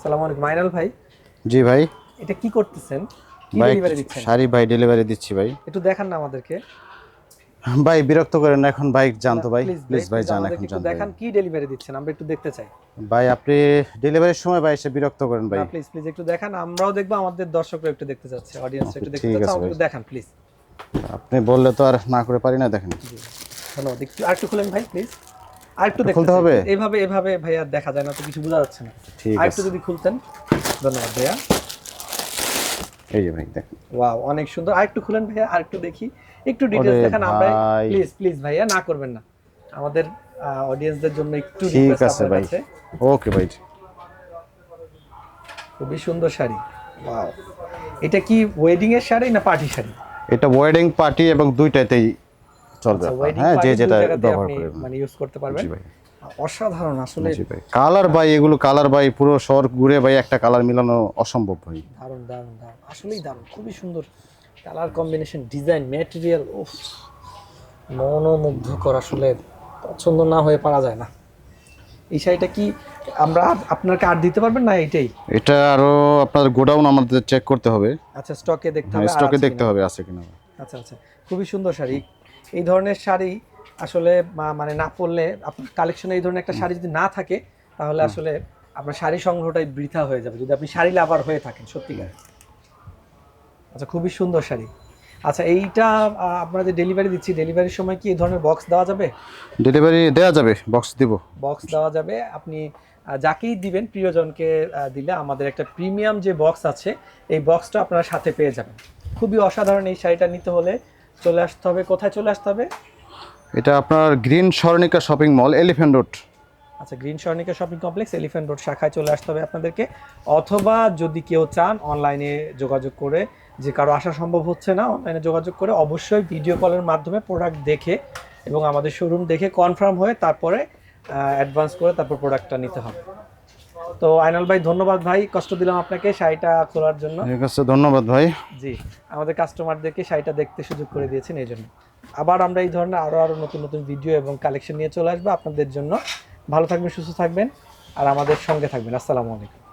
আসসালামু আলাইকুম। মাইনাল ভাই জি ভাই। এটা কি করতেছেন? ভাই শাড়ি ভাই ডেলিভারি দিচ্ছি ভাই। একটু দেখান না আমাদেরকে। ভাই বিরক্ত করেন না এখন বাইক জানতো ভাই। প্লিজ ভাই জান এখন একটু জান দেখান কি ডেলিভারি দিচ্ছেন আমরা একটু দেখতে চাই। ভাই আপনি ডেলিভারির সময় ভাই এসে বিরক্ত করেন ভাই। প্লিজ প্লিজ একটু দেখান আমরাও দেখব আমাদের দর্শকরা একটু দেখতে চাচ্ছে অডিয়েন্স একটু দেখতে ভাই। একটু দেখান প্লিজ আপনি বললে তো আর না করে পারি না দেখেন। ধন্যবাদ একটু আরেকটু খুলেন ভাই প্লিজ আরেকটু দেখতে খুলতে হবে? এইভাবে এভাবে ভাইয়া দেখা যায় না তো কিছু বোঝা যাচ্ছে না। আরেকটু যদি খুলতেন ধন্যবাদ ভাইয়া। এই যে ভাই দেখেন। ওয়াও অনেক সুন্দর। আরেকটু খুলেন ভাইয়া আরেকটু দেখি। একটু ডিটেইলস দেখান আমরা প্লিজ প্লিজ ভাইয়া না করবেন না। আমাদের অডিয়েন্সদের জন্য একটু ঠিক আছে ভাই। ওকে ভাই। খুবই সুন্দর শাড়ি। ওয়াও। এটা কি ওয়েডিং এর শাড়ি না পার্টি শাড়ি? এটা ওয়েডিং পার্টি এবং দুইটাতেই চলবে হ্যাঁ যে যেটা ব্যবহার করে মানে ইউজ করতে পারবেন। অসাধারণ আসলে কালার ভাই এগুলো কালার ভাই পুরো শহর ঘুরে ভাই একটা কালার মিলানো অসম্ভব ভাই। দারুণ দারুণ দারুণ। আসলেই দারুণ খুবই সুন্দর কালার কম্বিনেশন ডিজাইন ম্যাটেরিয়াল উফ মনোমুগ্ধকর আসলে পছন্দ না হয়ে পারা যায় না। এই শাড়িটা কি আমরা আপনার কার্ড দিতে পারবেন না এইটাই? এটা আরও আপনার গোডাউন আমাদের চেক করতে হবে। আচ্ছা স্টকে দেখতে হবে স্টকে দেখতে হবে আছে কিনা। আচ্ছা আচ্ছা। খুবই সুন্দর শাড়ি। এই ধরনের শাড়ি আসলে মানে না পরলে আপনার কালেকশনে এই ধরনের একটা শাড়ি যদি না থাকে তাহলে আসলে আপনার শাড়ি সংগ্রহটাই বৃথা হয়ে যাবে। যদি আপনি শাড়ি লাভার হয়ে থাকেন সত্যিকার। আচ্ছা খুবই সুন্দর শাড়ি। আচ্ছা এইটা আপনারা যে ডেলিভারি দিচ্ছি ডেলিভারির সময় কি এই ধরনের বক্স দেওয়া যাবে? ডেলিভারি দেওয়া যাবে বক্স দিব। বক্স দেওয়া যাবে। আপনি যাকেই দিবেন প্রিয়জনকে দিলে আমাদের একটা প্রিমিয়াম যে বক্স আছে এই বক্সটা আপনারা সাথে পেয়ে যাবেন। খুবই অসাধারণ এই শাড়িটা নিতে হলে। চলে আসতে হবে কোথায় চলে আসতে হবে? এটা আপনার Green Swarnika shopping mall Elephant Road. আচ্ছা Green Swarnika shopping complex Elephant Road শাখায় চলে আসতে হবে আপনাদেরকে। অথবা যদি কেউ চান অনলাইনে যোগাযোগ করে যে কারও আসা সম্ভব হচ্ছে না অনলাইনে যোগাযোগ করে অবশ্যই ভিডিও কলের মাধ্যমে প্রোডাক্ট দেখে এবং আমাদের শোরুম দেখে কনফার্ম হয়ে তারপরে অ্যাডভান্স করে তারপর প্রোডাক্টটা নিতে হবে। তো আইনাল ভাই ধন্যবাদ ভাই। কষ্ট দিলাম আপনাকে শাড়িটা খোলার জন্য। ঠিক আছে ধন্যবাদ ভাই। জি আমাদের কাস্টমারদেরকে শাড়িটা দেখতে সুযোগ করে দিয়েছেন এই জন্য। আবার আমরা এই ধরনের আরও আরও নতুন নতুন ভিডিও এবং কালেকশন নিয়ে চলে আসব আপনাদের জন্য। ভালো থাকবেন সুস্থ থাকবেন আর আমাদের সঙ্গে থাকবেন। আসসালামু আলাইকুম।